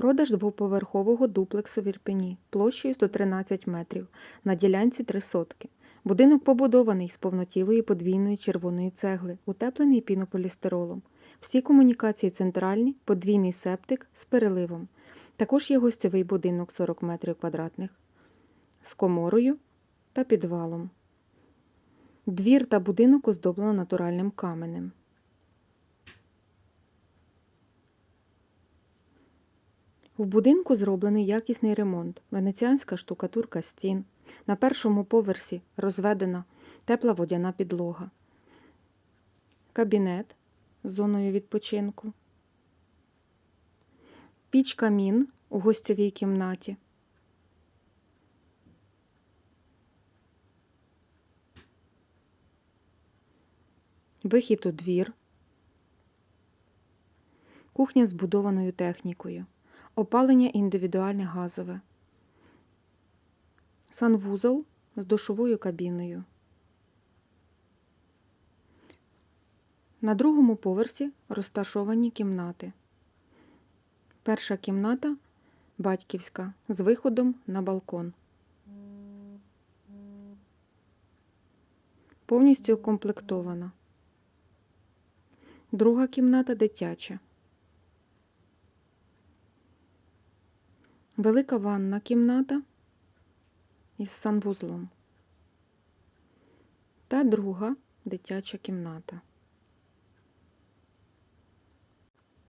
Продаж двоповерхового дуплексу в Ірпені площею 113 метрів на ділянці 3 сотки. Будинок побудований з повнотілої подвійної червоної цегли, утеплений пінополістиролом. Всі комунікації центральні, подвійний септик з переливом. Також є гостьовий будинок 40 метрів квадратних з коморою та підвалом. Двір та будинок оздоблено натуральним каменем. В будинку зроблений якісний ремонт, венеціанська штукатурка стін. На першому поверсі розведена тепла водяна підлога, кабінет з зоною відпочинку, піч камін у гостьовій кімнаті. Вихід у двір, кухня з будованою технікою, опалення індивідуальне газове, санвузол з душовою кабіною. На другому поверсі розташовані кімнати. Перша кімната батьківська з виходом на балкон. Повністю укомплектована. Друга кімната дитяча. Велика ванна кімната із санвузлом. Та друга дитяча кімната.